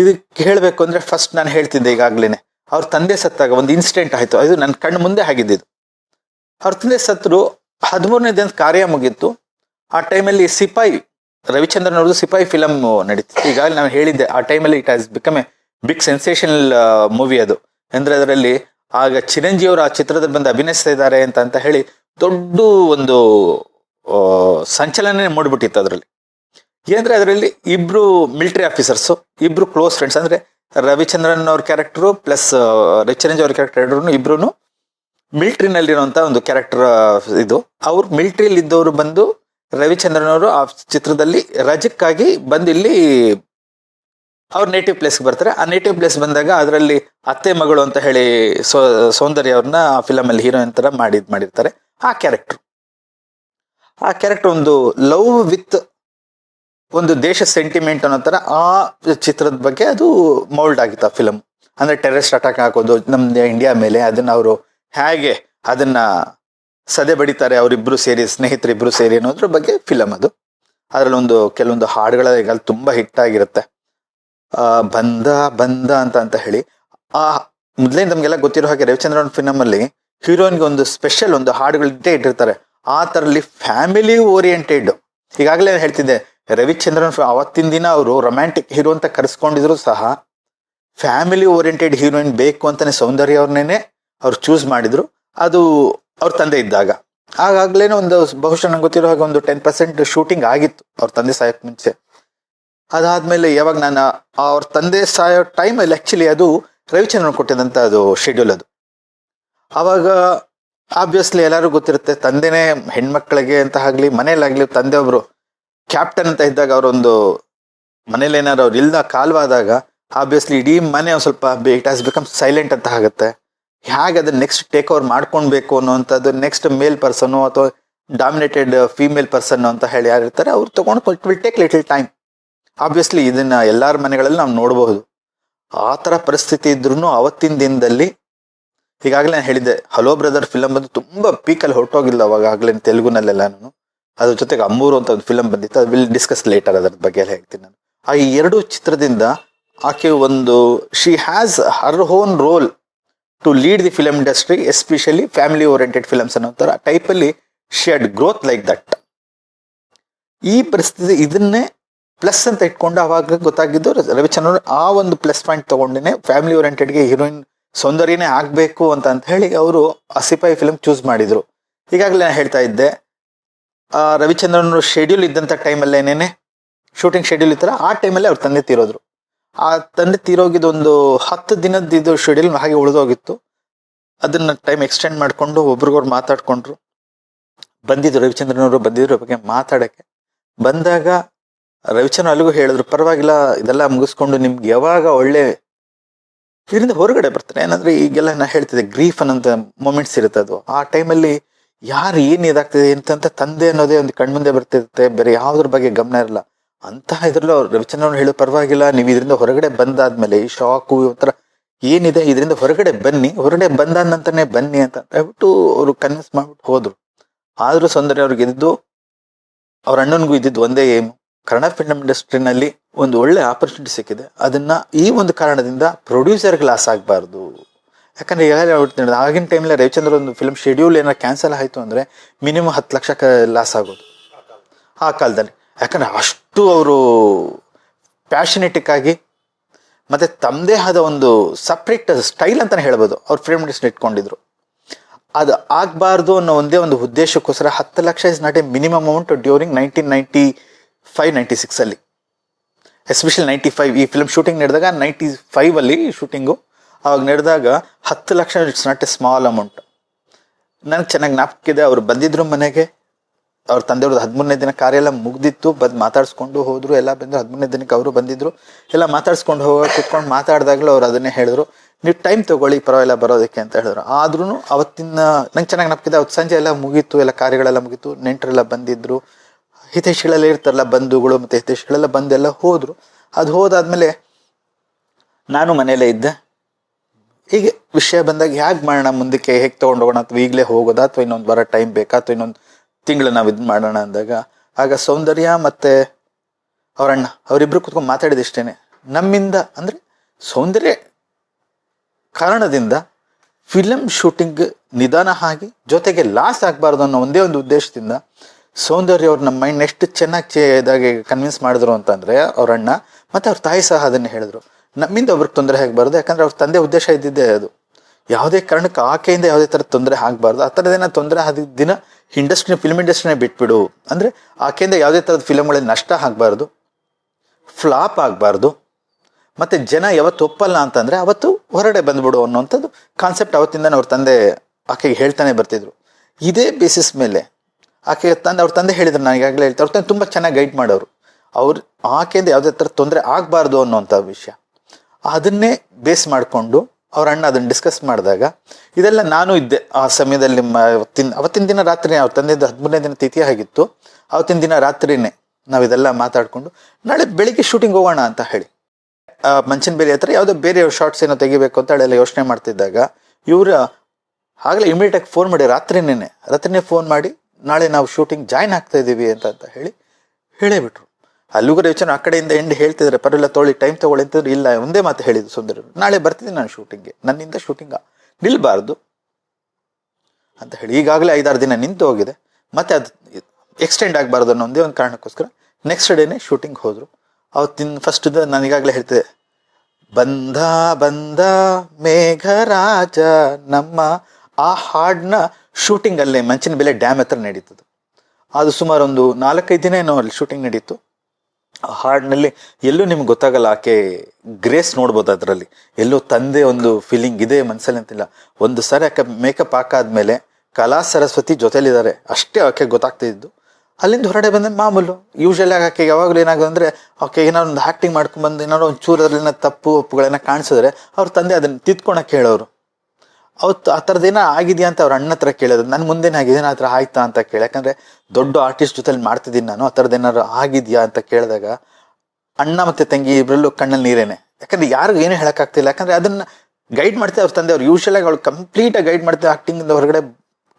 ಇದಕ್ಕೆ ಹೇಳಬೇಕು ಅಂದರೆ ಫಸ್ಟ್ ನಾನು ಹೇಳ್ತಿದ್ದೆ ಈಗಾಗಲೇ ಅವ್ರ ತಂದೆ ಸತ್ತಾಗ ಒಂದು ಇನ್ಸಿಡೆಂಟ್ ಆಯಿತು. ಅದು ನನ್ನ ಕಣ್ಣು ಮುಂದೆ ಆಗಿದ್ದಿದ್ದು ಅವ್ರ ತಂದೆ ಸತ್ತರು ಹದಿಮೂರನೇ ದಿನದ ಕಾರ್ಯ ಮುಗೀತು ಆ ಟೈಮಲ್ಲಿ ಸಿಪಾಯಿ, ರವಿಚಂದ್ರನ್ ಅವ್ರದ್ದು ಸಿಪಾಯಿ ಫಿಲಮ್ ನಡೀತಿತ್ತು. ಈಗಾಗಲೇ ನಾನು ಹೇಳಿದ್ದೆ, ಆ ಟೈಮಲ್ಲಿ it has become a big sensational movie ಅದು. ಅಂದರೆ ಅದರಲ್ಲಿ ಆಗ ಚಿರಂಜೀವಿ ಅವರು ಆ ಚಿತ್ರದಲ್ಲಿ ಬಂದು ಅಭಿನಯಿಸ್ತಾ ಇದ್ದಾರೆ ಅಂತ ಅಂತ ಹೇಳಿ ದೊಡ್ಡ ಒಂದು ಸಂಚಲನೆ ಮೂಡ್ಬಿಟ್ಟಿತ್ತು ಅದರಲ್ಲಿ. ಏನಂದ್ರೆ ಅದರಲ್ಲಿ ಇಬ್ರು ಮಿಲಿಟರಿ ಆಫೀಸರ್ಸ್ ಇಬ್ರು ಕ್ಲೋಸ್ ಫ್ರೆಂಡ್ಸ್ ಅಂದ್ರೆ ರವಿಚಂದ್ರನ್ ಅವ್ರ ಕ್ಯಾರೆಕ್ಟರ್ ಪ್ಲಸ್ ರವಿಚಂದ್ರನ್ ಅವ್ರ ಕ್ಯಾರೆಕ್ಟರ್ ಎರಡರೂ ಇಬ್ರು ಮಿಲ್ಟ್ರಿನಲ್ಲಿರೋಂಥ ಒಂದು ಕ್ಯಾರೆಕ್ಟರ್ ಇದು. ಅವ್ರು ಮಿಲಿಟರಿಲಿ ಇದ್ದವರು ಬಂದು ರವಿಚಂದ್ರನ್ ಅವರು ಆ ಚಿತ್ರದಲ್ಲಿ ರಜಕ್ಕಾಗಿ ಬಂದು ಇಲ್ಲಿ ಅವ್ರ ನೇಟಿವ್ ಪ್ಲೇಸ್ ಬರ್ತಾರೆ. ಆ ನೇಟಿವ್ ಪ್ಲೇಸ್ ಬಂದಾಗ ಅದರಲ್ಲಿ ಅತ್ತೆ ಮಗಳು ಅಂತ ಹೇಳಿ ಸೋ, ಸೌಂದರ್ಯ ಅವ್ರನ್ನ ಆ ಫಿಲಮಲ್ಲಿ ಹೀರೋಯಿನ್ ತರ ಮಾಡಿದ್, ಮಾಡಿರ್ತಾರೆ. ಆ ಕ್ಯಾರೆಕ್ಟ್ರು ಆ ಕ್ಯಾರೆಕ್ಟರ್ ಒಂದು ಲವ್ ವಿತ್ ಒಂದು ದೇಶ ಸೆಂಟಿಮೆಂಟ್ ಅನ್ನೋ ಥರ ಆ ಚಿತ್ರದ ಬಗ್ಗೆ ಅದು ಮೌಲ್ಡ್ ಆಗಿತ್ತು ಆ ಫಿಲಮ್ ಅಂದರೆ ಟೆರರಿಸ್ಟ್ ಅಟ್ಯಾಕ್ ಹಾಕೋದು, ನಮ್ದು ಇಂಡಿಯಾ ಮೇಲೆ ಅದನ್ನು ಅವರು ಹೇಗೆ ಅದನ್ನು ಸದೆ ಬಡಿತಾರೆ ಅವರಿಬ್ಬರು ಸೇರಿ ಸ್ನೇಹಿತರಿಬ್ಬರು ಸೇರಿ ಅನ್ನೋದ್ರ ಬಗ್ಗೆ ಫಿಲಮ್ ಅದು. ಅದರಲ್ಲೊಂದು ಕೆಲವೊಂದು ಹಾಡುಗಳ ಈಗ ತುಂಬಾ ಹಿಟ್ ಆಗಿರುತ್ತೆ. ಆ, ಬಂದ ಬಂದ ಅಂತ ಅಂತ ಹೇಳಿ. ಆ, ಮೊದಲೇ ನಮಗೆಲ್ಲ ಗೊತ್ತಿರೋ ಹಾಗೆ ರವಿಚಂದ್ರನ್ ಫಿಲಮಲ್ಲಿ ಹೀರೋಯಿನ್ಗೆ ಒಂದು ಸ್ಪೆಷಲ್ ಒಂದು ಹಾಡುಗಳಿದ್ದೇ ಇಟ್ಟಿರ್ತಾರೆ. ಆ ಥರಲ್ಲಿ ಫ್ಯಾಮಿಲಿ ಓರಿಯೆಂಟೆಡ್ ಈಗಾಗಲೇ ಹೇಳ್ತಿದ್ದೆ ರವಿಚಂದ್ರನ್ ಅವತ್ತಿನ ದಿನ ಅವರು ರೊಮ್ಯಾಂಟಿಕ್ ಹೀರೋ ಅಂತ ಕರೆಸ್ಕೊಂಡಿದ್ರು ಸಹ ಫ್ಯಾಮಿಲಿ ಓರಿಯೆಂಟೆಡ್ ಹೀರೋಯಿನ್ ಬೇಕು ಅಂತಲೇ ಸೌಂದರ್ಯ ಅವ್ರನ್ನೇ ಅವ್ರು ಚೂಸ್ ಮಾಡಿದ್ರು. ಅದು ಅವ್ರ ತಂದೆ ಇದ್ದಾಗ. ಆಗಾಗ್ಲೇನೆ ಒಂದು ಬಹುಶಃ ನಂಗೆ ಗೊತ್ತಿರೋ ಹಾಗೆ ಒಂದು ಟೆನ್ ಪರ್ಸೆಂಟ್ ಶೂಟಿಂಗ್ ಆಗಿತ್ತು ಅವ್ರ ತಂದೆ ಸಾಯಕ್ ಮುಂಚೆ. ಅದಾದ್ಮೇಲೆ ಯಾವಾಗ ನಾನು ಅವ್ರ ತಂದೆ ಸಾಯೋ ಟೈಮಲ್ಲಿ ಆ್ಯಕ್ಚುಲಿ ಅದು ರವಿಚಂದ್ರನ್ ಕೊಟ್ಟಿದಂತ ಅದು ಶೆಡ್ಯೂಲ್ ಅದು. ಅವಾಗ ಆಬ್ವಿಯಸ್ಲಿ ಎಲ್ಲರಿಗೂ ಗೊತ್ತಿರುತ್ತೆ ತಂದೆನೇ ಹೆಣ್ಮಕ್ಳಿಗೆ ಅಂತ ಆಗ್ಲಿ ಮನೇಲಾಗಲಿ ತಂದೆ ಒಬ್ರು ಕ್ಯಾಪ್ಟನ್ ಅಂತ ಇದ್ದಾಗ ಅವರೊಂದು ಮನೇಲಿ ಏನಾದ್ರು ಅವ್ರು ಇಲ್ದ ಕಾಲ್ವಾದಾಗ ಆಬ್ವಿಯಸ್ಲಿ ಇಡೀ ಮನೆ ಒಂದು ಸ್ವಲ್ಪ ಇಟ್ ಹ್ಯಾಸ್ ಬಿಕಮ್ ಸೈಲೆಂಟ್ ಅಂತ ಆಗುತ್ತೆ. ಹೇಗೆ ಅದನ್ನ ನೆಕ್ಸ್ಟ್ ಟೇಕ್ ಓವರ್ ಮಾಡ್ಕೊಳ್ಬೇಕು ಅನ್ನೋಂಥದ್ದು ನೆಕ್ಸ್ಟ್ ಮೇಲ್ ಪರ್ಸನ್ ಅಥವಾ ಡಾಮಿನೇಟೆಡ್ ಫೀಮೇಲ್ ಪರ್ಸನ್ ಅಂತ ಹೇಳಿ ಯಾರಿರ್ತಾರೆ ಅವ್ರು ತೊಗೊಂಡು it will take little time obviously ಇದನ್ನ ಎಲ್ಲಾರ ಮನೆಗಳಲ್ಲಿ ನಾವು ನೋಡಬಹುದು. ಆ ತರ ಪರಿಸ್ಥಿತಿ ಇದ್ರೂ ಅವತ್ತಿನ ದಿನದಲ್ಲಿ, ಈಗಾಗಲೇ ನಾನು ಹೇಳಿದ್ದೆ ಹಲೋ ಬ್ರದರ್ ಫಿಲಮ್ ಬಂದು ತುಂಬಾ ಪೀಕಲ್ಲಿ ಹೊರಟೋಗಿಲ್ಲ ಅವಾಗ ಆಗ್ಲೇ ನಾನು ಅದ್ರ ಜೊತೆಗೆ ಅಮ್ಮೂರು ಅಂತ ಒಂದು ಫಿಲಮ್ ಬಂದಿತ್ತು, ಅದು ವಿಲ್ ಡಿಸ್ಕಸ್ ಲೇಟರ್ ಅದರ ಬಗ್ಗೆ ಎಲ್ಲ ಹೇಳ್ತೀನಿ ನಾನು. ಆ ಎರಡು ಚಿತ್ರದಿಂದ ಆಕೆ ಒಂದು she has her own role to lead the film industry especially family oriented films ಅನ್ನೋ ಥರ. ಟೈಪಲ್ಲಿ she had growth like that ಈ ಪರಿಸ್ಥಿತಿ ಇದನ್ನೇ ಪ್ಲಸ್ ಅಂತ ಇಟ್ಕೊಂಡು ಅವಾಗ ಗೊತ್ತಾಗಿದ್ದು ರವಿಚಂದ್ರನ್ ಆ ಒಂದು ಪ್ಲಸ್ ಪಾಯಿಂಟ್ ತಗೊಂಡೇನೆ ಫ್ಯಾಮಿಲಿ ಓರಿಯೆಂಟೆಡ್ಗೆ ಹೀರೋಯಿನ್ ಸೌಂದರ್ಯನೇ ಆಗಬೇಕು ಅಂತ ಅಂತ ಹೇಳಿ ಅವರು ಆ ಸಿಪಾಯಿ ಫಿಲಮ್ ಚೂಸ್ ಮಾಡಿದ್ರು. ಈಗಾಗಲೇ ನಾನು ಹೇಳ್ತಾ ಇದ್ದೆ ರವಿಚಂದ್ರನ್ ಶೆಡ್ಯೂಲ್ ಇದ್ದಂಥ ಟೈಮಲ್ಲೇನೇ ಶೂಟಿಂಗ್ ಶೆಡ್ಯೂಲ್ ಇತ್ತಲ್ಲ, ಆ ಟೈಮಲ್ಲೇ ಅವ್ರ ತಂದೆ ತೀರೋದ್ರು. ಆ ತಂದೆ ತೀರೋಗಿದ್ದು ಒಂದು ಹತ್ತು ದಿನದ ಇದು ಶೆಡ್ಯೂಲ್ ಹಾಗೆ ಉಳಿದೋಗಿತ್ತು. ಅದನ್ನ ಟೈಮ್ ಎಕ್ಸ್ಟೆಂಡ್ ಮಾಡಿಕೊಂಡು ಒಬ್ರಿಗೊಬ್ರು ಮಾತಾಡ್ಕೊಂಡ್ರು. ಬಂದಿದ್ರು ರವಿಚಂದ್ರನ್ ಅವರು ಬಂದಿದ್ರ ಬಗ್ಗೆ ಮಾತಾಡಕ್ಕೆ. ಬಂದಾಗ ರವಿಚಂದ್ರ ಅಲ್ಲಿಗೂ ಹೇಳಿದ್ರು, ಪರವಾಗಿಲ್ಲ, ಇದೆಲ್ಲ ಮುಗಿಸ್ಕೊಂಡು ನಿಮ್ಗೆ ಯಾವಾಗ ಒಳ್ಳೆ ಇದರಿಂದ ಹೊರಗಡೆ ಬರ್ತಾರೆ. ಏನಂದ್ರೆ ಈಗೆಲ್ಲ ನಾ ಹೇಳ್ತಿದ್ದೆ ಗ್ರೀಫ್ ಅನ್ನೋಂಥ ಮೂಮೆಂಟ್ಸ್ ಇರುತ್ತೆ ಅದು. ಆ ಟೈಮಲ್ಲಿ ಯಾರು ಏನು ಇದಾಗ್ತಿದೆ ಅಂತಂತ ತಂದೆ ಅನ್ನೋದೇ ಒಂದು ಕಣ್ಮುಂದೆ ಬರ್ತಿರುತ್ತೆ, ಬೇರೆ ಯಾವುದ್ರ ಬಗ್ಗೆ ಗಮನ ಇರಲ್ಲ. ಅಂತಹ ಇದ್ರಲ್ಲೂ ಅವ್ರು ರವಿಚಂದ್ರನ್ ಹೇಳೋ ಪರವಾಗಿಲ್ಲ, ನೀವು ಇದರಿಂದ ಹೊರಗಡೆ ಬಂದಾದ್ಮೇಲೆ ಈ ಶಾಕು ಒಂಥರ ಏನಿದೆ, ಇದರಿಂದ ಹೊರಗಡೆ ಬನ್ನಿ, ಹೊರಗಡೆ ಬಂದಾದ ನಂತರನೇ ಬನ್ನಿ ಅಂತ ಹೇಳ್ಬಿಟ್ಟು ಅವರು ಕನ್ವಿನ್ಸ್ ಮಾಡ್ಬಿಟ್ಟು ಹೋದ್ರು. ಆದರೂ ಸೌಂದರ್ಯ ಅವ್ರಿಗೆ ಇದ್ದು ಅವ್ರ ಅಣ್ಣನಿಗೂ ಇದ್ದಿದ್ದು ಒಂದೇ ಏಮ್ ಕನ್ನಡ ಫಿಲ್ಮ್ ಇಂಡಸ್ಟ್ರಿನಲ್ಲಿ ಒಂದು ಒಳ್ಳೆ ಆಪರ್ಚುನಿಟಿ ಸಿಕ್ಕಿದೆ. ಅದನ್ನ ಈ ಒಂದು ಕಾರಣದಿಂದ ಪ್ರೊಡ್ಯೂಸರ್ಗೆ ಲಾಸ್ ಆಗಬಾರ್ದು. ಯಾಕಂದ್ರೆ ಹೇಳಲ್ಲ ಹೇಳ್ತೀನಿ ಆಗಿನ ಟೈಮಲ್ಲಿ ರವಿಚಂದ್ರ ಒಂದು ಫಿಲ್ಮ್ ಶೆಡ್ಯೂಲ್ ಏನಾರ ಕ್ಯಾನ್ಸಲ್ ಆಯಿತು ಅಂದ್ರೆ ಮಿನಿಮಮ್ ಹತ್ತು ಲಕ್ಷ ಲಾಸ್ ಆಗೋದು. ಆ ಕಾಲದಲ್ಲಿ. ಯಾಕಂದ್ರೆ ಅಷ್ಟು ಅವರು ಪ್ಯಾಷನೆಟಿಕ್ಕಾಗಿ ಮತ್ತೆ ತಮ್ಮದೇ ಆದ ಒಂದು ಸಪ್ರೇಟ್ ಸ್ಟೈಲ್ ಅಂತಲೇ ಹೇಳ್ಬೋದು. ಅವ್ರು ಫ್ರೇಮ್ ಇಂಡಸ್ಟ್ರಿ ಇಟ್ಕೊಂಡಿದ್ರು. ಅದು ಆಗಬಾರ್ದು ಅನ್ನೋ ಒಂದೇ ಒಂದು ಉದ್ದೇಶಕ್ಕೋಸ್ಕರ ಹತ್ತು lakh is not a minimum amount during nineteen ninety five ninety ಸಿಕ್ಸಲ್ಲಿ especially ninety five ಈ ಫಿಲ್ಮ್ ಶೂಟಿಂಗ್ ನಡೆದಾಗ ನೈಂಟಿ ಫೈವಲ್ಲಿ ಶೂಟಿಂಗು ಅವಾಗ ನಡೆದಾಗ ಹತ್ತು lakh it's not a small amount ನನಗೆ ಚೆನ್ನಾಗಿ ಜ್ಞಾಪಕಿದೆ ಅವ್ರು ಬಂದಿದ್ರು ಮನೆಗೆ, ಅವ್ರ ತಂದೆಯವ್ರದ್ದು ಹದಿಮೂರನೇ ದಿನ ಕಾರ್ಯ ಎಲ್ಲ ಮುಗ್ದಿತ್ತು, ಬಂದು ಮಾತಾಡ್ಸ್ಕೊಂಡು ಹೋದರು, ಎಲ್ಲ ಬಂದ್ರು ಹದಿಮೂರನೇ ದಿನಕ್ಕೆ ಅವರು ಬಂದಿದ್ರು, ಎಲ್ಲ ಮಾತಾಡ್ಸ್ಕೊಂಡು ಹೋಗ, ಕುತ್ಕೊಂಡು ಮಾತಾಡಿದಾಗಲೂ ಅವ್ರು ಅದನ್ನೇ ಹೇಳಿದ್ರು. ನೀವು ಟೈಮ್ ತೊಗೊಳ್ಳಿ, ಪರವಾಗಿಲ್ಲ ಬರೋದಕ್ಕೆ ಅಂತ ಹೇಳಿದ್ರು. ಆದ್ರೂ ಅವತ್ತಿನ, ನಂಗೆ ಚೆನ್ನಾಗಿ ನಪ್ಕಿದೆ ಅವತ್ತು ಸಂಜೆ ಎಲ್ಲ ಮುಗೀತು, ಎಲ್ಲ ಕಾರ್ಯಗಳೆಲ್ಲ ಮುಗೀತು, ನೆಂಟರೆಲ್ಲ ಬಂದಿದ್ರು, ಹಿತೈಷಿಗಳೆಲ್ಲ ಇರ್ತಾರಲ್ಲ, ಬಂಧುಗಳು ಮತ್ತೆ ಹಿತೈಷಿಗಳೆಲ್ಲ ಬಂದೆಲ್ಲ ಹೋದರು. ಅದು ಹೋದಾದ್ಮೇಲೆ ನಾನು ಮನೆಯಲ್ಲೇ ಇದ್ದೆ. ಹೀಗೆ ವಿಷಯ ಬಂದಾಗ ಹೇಗೆ ಮಾಡೋಣ, ಮುಂದಕ್ಕೆ ಹೇಗೆ ತೊಗೊಂಡೋಗೋಣ ಅಥವಾ ಈಗಲೇ ಹೋಗೋದಾ ಅಥವಾ ಇನ್ನೊಂದು ಬರೋ ಟೈಮ್ ಬೇಕಾ ಅಥವಾ ಇನ್ನೊಂದು ತಿಂಗಳು ನಾವು ಇದು ಮಾಡೋಣ ಅಂದಾಗ, ಆಗ ಸೌಂದರ್ಯ ಮತ್ತು ಅವರಣ್ಣ ಅವರಿಬ್ಬರು ಕುತ್ಕೊಂಡು ಮಾತಾಡಿದ ಇಷ್ಟೇನೆ. ನಮ್ಮಿಂದ ಅಂದರೆ ಸೌಂದರ್ಯ ಕಾರಣದಿಂದ ಫಿಲಮ್ ಶೂಟಿಂಗ್ ನಿಧಾನ ಆಗಿ ಜೊತೆಗೆ ಲಾಸ್ ಆಗಬಾರ್ದು ಅನ್ನೋ ಒಂದೇ ಒಂದು ಉದ್ದೇಶದಿಂದ ಸೌಂದರ್ಯ ಅವ್ರು ನಮ್ಮ ಮೈಂಡ್ ಎಷ್ಟು ಚೆನ್ನಾಗಿ ಇದಾಗಿ ಕನ್ವಿನ್ಸ್ ಮಾಡಿದ್ರು ಅಂತಂದರೆ ಅವರಣ್ಣ ಮತ್ತು ಅವ್ರ ತಾಯಿ ಸಹ ಅದನ್ನು ಹೇಳಿದ್ರು. ನಮ್ಮಿಂದ ಒಬ್ರಿಗೆ ತೊಂದರೆ ಆಗಬಾರ್ದು, ಯಾಕಂದರೆ ಅವ್ರ ತಂದೆ ಉದ್ದೇಶ ಇದ್ದಿದ್ದೇ ಅದು. ಯಾವುದೇ ಕಾರಣಕ್ಕೆ ಆಕೆಯಿಂದ ಯಾವುದೇ ಥರದ ತೊಂದರೆ ಆಗಬಾರ್ದು. ಆ ಥರದ್ದೇನ ತೊಂದರೆ ಆದ ದಿನ ಇಂಡಸ್ಟ್ರಿನ ಫಿಲ್ಮ್ ಇಂಡಸ್ಟ್ರಿನೇ ಬಿಟ್ಬಿಡು. ಅಂದರೆ ಆಕೆಯಿಂದ ಯಾವುದೇ ಥರದ ಫಿಲಮ್ಗಳಲ್ಲಿ ನಷ್ಟ ಆಗಬಾರ್ದು ಫ್ಲಾಪ್ ಆಗಬಾರ್ದು. ಮತ್ತು ಜನ ಯಾವತ್ತು ಒಪ್ಪಲ್ಲ ಅಂತಂದರೆ ಅವತ್ತು ಹೊರಗಡೆ ಬಂದ್ಬಿಡು ಅನ್ನೋಂಥದ್ದು ಕಾನ್ಸೆಪ್ಟ್ ಅವತ್ತಿಂದ ಅವ್ರ ತಂದೆ ಆಕೆಗೆ ಹೇಳ್ತಾನೆ ಬರ್ತಿದ್ರು. ಇದೇ ಬೇಸಿಸ್ ಮೇಲೆ ಆಕೆ ತಂದೆ, ಅವ್ರ ತಂದೆ ಹೇಳಿದ್ರು, ನಾನು ಈಗಾಗಲೇ ಹೇಳ್ತಾರೆ ಅವ್ರ ತಂದೆ ತುಂಬ ಚೆನ್ನಾಗಿ ಗೈಡ್ ಮಾಡೋರು. ಅವ್ರು, ಆಕೆಯಿಂದ ಯಾವುದೇ ಥರ ತೊಂದರೆ ಆಗಬಾರ್ದು ಅನ್ನೋಂಥ ವಿಷಯ. ಅದನ್ನೇ ಬೇಸ್ ಮಾಡಿಕೊಂಡು ಅವ್ರ ಅಣ್ಣ ಅದನ್ನು ಡಿಸ್ಕಸ್ ಮಾಡಿದಾಗ, ಇದೆಲ್ಲ ನಾನು ಇದ್ದೆ. ಆ ಸಮಯದಲ್ಲಿ ಅವತ್ತಿನ ಅವತ್ತಿನ ದಿನ ರಾತ್ರಿ ಅವ್ರ ತಂದೆದು ಹದಿಮೂರನೇ ದಿನ ತಿಥಿ ಆಗಿತ್ತು. ಅವತ್ತಿನ ದಿನ ರಾತ್ರಿನೇ ನಾವು ಇದೆಲ್ಲ ಮಾತಾಡಿಕೊಂಡು, ನಾಳೆ ಬೆಳಿಗ್ಗೆ ಶೂಟಿಂಗ್ ಹೋಗೋಣ ಅಂತ ಹೇಳಿ. ಮಂಚಿನ ಬೇರೆ ಹತ್ರ ಯಾವುದೋ ಬೇರೆ ಶಾರ್ಟ್ಸ್ ಏನೋ ತೆಗಿಬೇಕು ಅಂತ ಹೇಳಿ ಎಲ್ಲ ಯೋಚನೆ ಮಾಡ್ತಿದ್ದಾಗ, ಇವರ ಆಗಲೇ ಇಮಿಡಿಯೇಟಾಗಿ ಫೋನ್ ಮಾಡಿ ರಾತ್ರಿನೇ ರಾತ್ರಿನೇ ಫೋನ್ ಮಾಡಿ, ನಾಳೆ ನಾವು ಶೂಟಿಂಗ್ ಜಾಯ್ನ್ ಆಗ್ತಾ ಇದ್ದೀವಿ ಅಂತ ಅಂತ ಹೇಳಿ, ಹೇಳೇ ಬಿಟ್ರು. ಅಲ್ಲಿಗೂ ಯೋಚನೆ ಆ ಕಡೆಯಿಂದ ಎಂಡ್ ಹೇಳ್ತಿದ್ರೆ ಪರವಿಲ್ಲ ತೋಳಿ ಟೈಮ್ ತಗೊಳ್ಳಿ ಅಂತಂದ್ರೆ ಇಲ್ಲ, ಒಂದೇ ಮಾತು ಹೇಳಿದ್ರು ಸುಂದರ. ನಾಳೆ ಬರ್ತಿದ್ದೀನಿ ನಾನು ಶೂಟಿಂಗ್ಗೆ ನನ್ನಿಂದ ಶೂಟಿಂಗ್ ನಿಲ್ಬಾರ್ದು ಅಂತ ಹೇಳಿ. ಈಗಾಗಲೇ ಐದಾರು ದಿನ ನಿಂತು ಹೋಗಿದೆ. ಮತ್ತೆ ಅದು ಎಕ್ಸ್ಟೆಂಡ್ ಆಗಬಾರ್ದು ಅನ್ನೋ ಒಂದೇ ಒಂದು ಕಾರಣಕ್ಕೋಸ್ಕರ ನೆಕ್ಸ್ಟ್ ಡೇನೆ ಶೂಟಿಂಗ್ ಹೋದರು. ಅವತ್ತಿನ ಫಸ್ಟ್ ನಾನು ಈಗಾಗಲೇ ಹೇಳ್ತಿದ್ದೆ, ಬಂದ ಬಂದ ಮೇಘರಾಜ ನಮ್ಮ ಆ ಹಾಡನ್ನ ಶೂಟಿಂಗಲ್ಲೇ ಮಂಚಿನ ಬೆಲೆ ಡ್ಯಾಮ್ ಹತ್ರ ನಡೀತದೆ ಅದು ಸುಮಾರು ಒಂದು ನಾಲ್ಕೈದು ದಿನ ಏನೋ ಅಲ್ಲಿ ಶೂಟಿಂಗ್ ನಡೀತು. ಹಾಡಿನಲ್ಲಿ ಎಲ್ಲೂ ನಿಮ್ಗೆ ಗೊತ್ತಾಗಲ್ಲ, ಆಕೆ ಗ್ರೇಸ್ ನೋಡ್ಬೋದು ಅದರಲ್ಲಿ. ಎಲ್ಲೋ ತಂದೆ ಒಂದು ಫೀಲಿಂಗ್ ಇದೆ ಮನಸ್ಸಲ್ಲಿ ಅಂತಿಲ್ಲ. ಒಂದು ಸಾರಿ ಆಕೆ ಮೇಕಪ್ ಹಾಕಾದ್ಮೇಲೆ ಕಲಾ ಸರಸ್ವತಿ ಜೊತೆಲಿದ್ದಾರೆ. ಅಷ್ಟೇ ಆಕೆ ಗೊತ್ತಾಗ್ತಾ ಇದ್ದು. ಅಲ್ಲಿಂದ ಹೊರಡೆ ಬಂದ ಮಾಮೂಲು. ಯೂಶಲಿ ಆಕೆ ಯಾವಾಗಲೂ ಏನಾಗೋದು ಅಂದರೆ, ಆಕೆ ಏನಾದ್ರು ಒಂದು ಆ್ಯಕ್ಟಿಂಗ್ ಮಾಡ್ಕೊಂಡ್ಬಂದು ಏನಾದ್ರು ಒಂದು ಚೂರು ಅದ್ರಲ್ಲಿನ ತಪ್ಪು ಒಪ್ಪುಗಳನ್ನ ಕಾಣಿಸಿದ್ರೆ, ಅವ್ರ ತಂದೆ ಅದನ್ನು ತಿದ್ಕೊಳಕ್ಕೆ ಹೇಳೋರು. ಅವತ್ತು ಆ ಥರದ್ದೇನ ಆಗಿದೆಯಾ ಅಂತ ಅವ್ರ ಅಣ್ಣ ಹತ್ರ ಕೇಳೋದು ನನ್ನ ಮುಂದೆನೇ ಆಗಿದೆ ಆ ಥರ ಆಯ್ತಾ ಅಂತ ಕೇಳಿ. ಯಾಕಂದರೆ ದೊಡ್ಡ ಆರ್ಟಿಸ್ಟ್ ಜೊತೆಲಿ ಮಾಡ್ತಿದ್ದೀನಿ ನಾನು. ಆ ಥರದ್ದು ಏನಾದ್ರು ಆಗಿದೆಯಾ ಅಂತ ಕೇಳಿದಾಗ ಅಣ್ಣ ಮತ್ತು ತಂಗಿ ಇಬ್ಬರಲ್ಲೂ ಕಣ್ಣಲ್ಲಿ ನೀರೇನೆ. ಯಾಕಂದ್ರೆ ಯಾರಿಗೂ ಏನೂ ಹೇಳೋಕ್ಕಾಗ್ತಿಲ್ಲ. ಯಾಕಂದರೆ ಅದನ್ನ ಗೈಡ್ ಮಾಡ್ತಾರೆ ಅವ್ರ ತಂದೆ ಅವ್ರು ಯೂಶಲ್ ಆಗಿ ಅವ್ಳು ಕಂಪ್ಲೀಟಾಗಿ ಗೈಡ್ ಮಾಡ್ತಾರೆ ಆಕ್ಟಿಂಗ್ ಇಂದ ಹೊರಗಡೆ,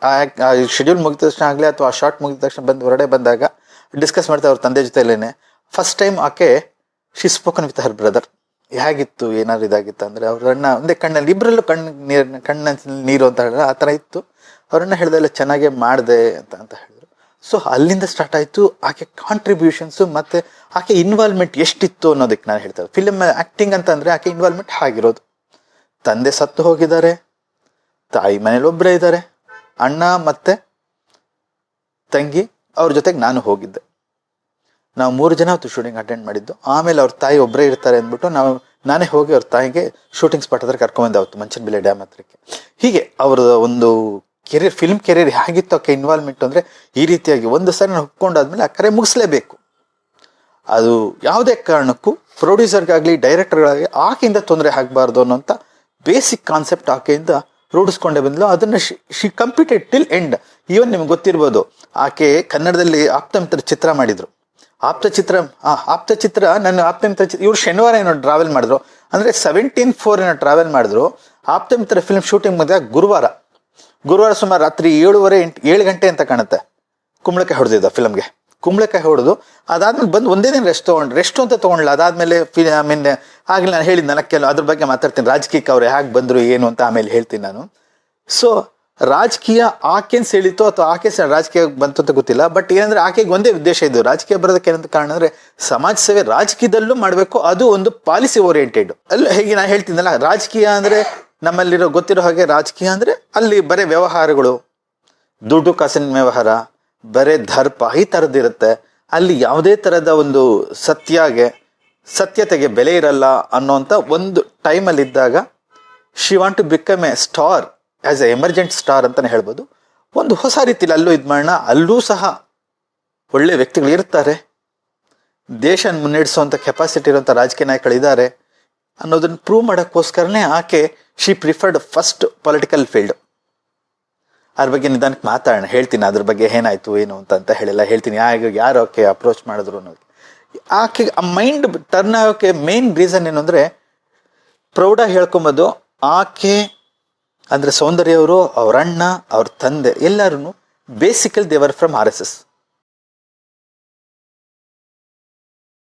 ಆ ಶೆಡ್ಯೂಲ್ ಮುಗಿದ ತಕ್ಷಣ ಆಗಲಿ ಅಥವಾ ಶಾರ್ಟ್ ಮುಗಿದ ತಕ್ಷಣ ಬಂದು, ಹೊರಗಡೆ ಬಂದಾಗ ಡಿಸ್ಕಸ್ ಮಾಡ್ತಾರೆ ಅವ್ರ ತಂದೆ ಜೊತೆಲೇ ಫಸ್ಟ್ ಟೈಮ್ ಆಕೆ she spoken with her brother ಹೇಗಿತ್ತು, ಏನಾದ್ರು ಇದಾಗಿತ್ತು? ಅಂದ್ರೆ ಅವರನ್ನ ಒಂದೇ ಕಣ್ಣಲ್ಲಿ ಇಬ್ಬರಲ್ಲೂ ಕಣ್ಣು ನೀರು ಕಣ್ಣ ನೀರು ಅಂತ ಹೇಳಿದ್ರೆ ಆ ಥರ ಇತ್ತು. ಅವರನ್ನ ಹೇಳ್ದೆಲ್ಲ ಚೆನ್ನಾಗೇ ಮಾಡಿದೆ ಅಂತ ಅಂತ ಹೇಳಿದ್ರು. ಸೊ ಅಲ್ಲಿಂದ ಸ್ಟಾರ್ಟ್ ಆಯಿತು, ಆಕೆ ಕಾಂಟ್ರಿಬ್ಯೂಷನ್ಸು ಮತ್ತು ಆಕೆ ಇನ್ವಾಲ್ವ್ಮೆಂಟ್ ಎಷ್ಟಿತ್ತು ಅನ್ನೋದಕ್ಕೆ ನಾನು ಹೇಳ್ತಾರೆ ಫಿಲಮ್ ಆ್ಯಕ್ಟಿಂಗ್ ಅಂತಂದರೆ ಆಕೆ ಇನ್ವಾಲ್ವ್ಮೆಂಟ್ ಆಗಿರೋದು ತಂದೆ ಸತ್ತು ಹೋಗಿದ್ದಾರೆ, ತಾಯಿ ಮನೇಲಿ ಒಬ್ಬರೇ ಇದ್ದಾರೆ, ಅಣ್ಣ ಮತ್ತೆ ತಂಗಿ, ಅವ್ರ ಜೊತೆಗೆ ನಾನು ಹೋಗಿದ್ದೆ. ನಾವು ಮೂರು ಜನ ಅವತ್ತು ಶೂಟಿಂಗ್ ಅಟೆಂಡ್ ಮಾಡಿದ್ದು. ಆಮೇಲೆ ಅವ್ರ ತಾಯಿ ಒಬ್ಬರೇ ಇರ್ತಾರೆ ಅಂದ್ಬಿಟ್ಟು ನಾವು, ನಾನೇ ಹೋಗಿ ಅವ್ರ ತಾಯಿಗೆ ಶೂಟಿಂಗ್ ಸ್ಪಾಟ್ ಹತ್ರ ಕರ್ಕೊಂಬಂದೆ ಅವತ್ತು ಮಂಚನಬಿಲೆ ಡ್ಯಾಮ್ ಹತ್ರಕ್ಕೆ. ಹೀಗೆ ಅವರ ಒಂದು ಕೆರಿಯರ್ ಫಿಲ್ಮ್ ಕೆರಿಯರ್ ಹೇಗಿತ್ತು ಆಕೆ ಇನ್ವಾಲ್ವ್ಮೆಂಟ್ ಅಂದರೆ, ಈ ರೀತಿಯಾಗಿ ಒಂದು ಸಾರಿ ನಾನು ಹುಕ್ಕೊಂಡಾದ್ಮೇಲೆ ಆ ಕರೆ ಮುಗಿಸ್ಲೇಬೇಕು. ಅದು ಯಾವುದೇ ಕಾರಣಕ್ಕೂ ಪ್ರೊಡ್ಯೂಸರ್ಗಾಗಲಿ ಡೈರೆಕ್ಟರ್ಗಾಗಲಿ ಆಕೆಯಿಂದ ತೊಂದರೆ ಆಗಬಾರ್ದು ಅನ್ನೋಂಥ ಬೇಸಿಕ್ ಕಾನ್ಸೆಪ್ಟ್ ಆಕೆಯಿಂದ ರೂಢಿಸ್ಕೊಂಡೆ ಬಂದ್ಲು. ಅದನ್ನು she completed till end even ನಿಮ್ಗೆ ಗೊತ್ತಿರ್ಬೋದು, ಆಕೆ ಕನ್ನಡದಲ್ಲಿ ಆಪ್ತಮಿತ್ರ ಚಿತ್ರ ಮಾಡಿದ್ರು. ಆಪ್ತ ಚಿತ್ರ ಆಪ್ತ ಚಿತ್ರ ನನ್ನ ಆಪ್ತ ಚಿತ್ರ, ಇವ್ರು ಶನಿವಾರ ಏನೋ ಟ್ರಾವೆಲ್ ಮಾಡಿದ್ರು. ಅಂದರೆ ಸೆವೆಂಟೀನ್ ಫೋರ್ ಏನೋ ಟ್ರಾವೆಲ್ ಮಾಡಿದ್ರು. ಆಪ್ತ ಮಿತ್ರ ಫಿಲ್ಮ್ ಶೂಟಿಂಗ್ ಮಧ್ಯ ಗುರುವಾರ ಗುರುವಾರ ಸುಮಾರು ರಾತ್ರಿ ಏಳುವರೆ ಎಂಟು, ಏಳು ಗಂಟೆ ಅಂತ ಕಾಣುತ್ತೆ. ಕುಂಬಳಕಾಯಿ ಹೊಡೆದಿದ್ದ ಫಿಲಮ್ಗೆ ಕುಂಬಳಕಾಯಿ ಹೊಡೆದು, ಅದಾದ್ಮೇಲೆ ಬಂದು ಒಂದೇ ದಿನ ರೆಸ್ಟ್ ತೊಗೊಂಡು ರೆಸ್ಟ್ ಅಂತ ತೊಗೊಂಡ್ಲ? ಅದಾದ್ಮೇಲೆ ಫಿ ಐ ಮೀನ್ ಆಗಲಿ ನಾನು ಹೇಳಿದ್ದೆ ಕೆಲವು ಅದ್ರ ಬಗ್ಗೆ ಮಾತಾಡ್ತೀನಿ. ರಾಜಕೀಯಕ್ಕೆ ಅವ್ರು ಹೇಗೆ ಬಂದರು, ಏನು ಅಂತ ಆಮೇಲೆ ಹೇಳ್ತೀನಿ ನಾನು. ಸೊ ರಾಜಕೀಯ ಆಕೆ ಸೆಳಿತು ಅಥವಾ ಆಕೆ ರಾಜಕೀಯ ಬಂತು ಅಂತ ಗೊತ್ತಿಲ್ಲ ಬಟ್ ಏನಂದ್ರೆ ಆಕೆಗೆ ಒಂದೇ ಉದ್ದೇಶ ಇದ್ದು, ರಾಜಕೀಯ ಬರೋದಕ್ಕೆ ಏನಂತ ಕಾರಣ ಅಂದ್ರೆ ಸಮಾಜ ಸೇವೆ ರಾಜಕೀಯದಲ್ಲೂ ಮಾಡಬೇಕು, ಅದು ಒಂದು ಪಾಲಿಸಿ ಓರಿಯೆಂಟೆಡ್ ಅಲ್ಲಿ, ಹೇಗೆ ನಾನು ಹೇಳ್ತೀನಲ್ಲ, ರಾಜಕೀಯ ಅಂದ್ರೆ ನಮ್ಮಲ್ಲಿರೋ ಗೊತ್ತಿರೋ ಹಾಗೆ ರಾಜಕೀಯ ಅಂದ್ರೆ ಅಲ್ಲಿ ಬರೇ ವ್ಯವಹಾರಗಳು, ದುಡ್ಡು ಕಾಸಿನ ವ್ಯವಹಾರ, ಬರೇ ದರ್ಪ, ಈ ಥರದ್ದಿರುತ್ತೆ ಅಲ್ಲಿ ಯಾವುದೇ ಥರದ ಒಂದು ಸತ್ಯಗೆ, ಸತ್ಯತೆಗೆ ಬೆಲೆ ಇರಲ್ಲ ಅನ್ನೋಂಥ ಒಂದು ಟೈಮಲ್ಲಿ ಇದ್ದಾಗ she want to become a star as a emergent star ಅಂತಲೇ ಹೇಳ್ಬೋದು. ಒಂದು ಹೊಸ ರೀತಿಯಲ್ಲಿ ಅಲ್ಲೂ ಇದು ಮಾಡೋಣ ಅಲ್ಲೂ ಸಹ ಒಳ್ಳೆ ವ್ಯಕ್ತಿಗಳು ಇರ್ತಾರೆ. ದೇಶ ಮುನ್ನಡೆಸುವಂಥ ಕೆಪಾಸಿಟಿ ಇರುವಂಥ ರಾಜಕೀಯ ನಾಯಕಗಳಿದ್ದಾರೆ ಅನ್ನೋದನ್ನು ಪ್ರೂವ್ ಮಾಡೋಕ್ಕೋಸ್ಕರನೇ ಆಕೆ she preferred first political field ಅದ್ರ ಬಗ್ಗೆ ನಿಧಾನಕ್ಕೆ ಮಾತಾಡೋಣ, ಹೇಳ್ತೀನಿ ಅದ್ರ ಬಗ್ಗೆ ಏನಾಯಿತು, ಏನು ಅಂತ ಅಂತ ಹೇಳಿಲ್ಲ. ಹೇಳ್ತೀನಿ ಯಾರು ಯಾರು ಆಕೆ ಅಪ್ರೋಚ್ ಮಾಡಿದ್ರು ಅನ್ನೋದು. ಆಕೆ, ಆ ಮೈಂಡ್ ಟರ್ನ್ ಆಗೋಕ್ಕೆ ಮೇನ್ ರೀಸನ್ ಏನು ಅಂದರೆ, ಪ್ರೌಢ ಹೇಳ್ಕೊಂಬೋದು, ಆಕೆ ಅಂದರೆ ಸೌಂದರ್ಯ ಅವರು ಅವ್ರ ಅಣ್ಣ ಅವ್ರ ತಂದೆ ಎಲ್ಲರೂ ಬೇಸಿಕಲ್ ದೇವರ್ ಫ್ರಮ್ ಆರ್ ಎಸ್ ಎಸ್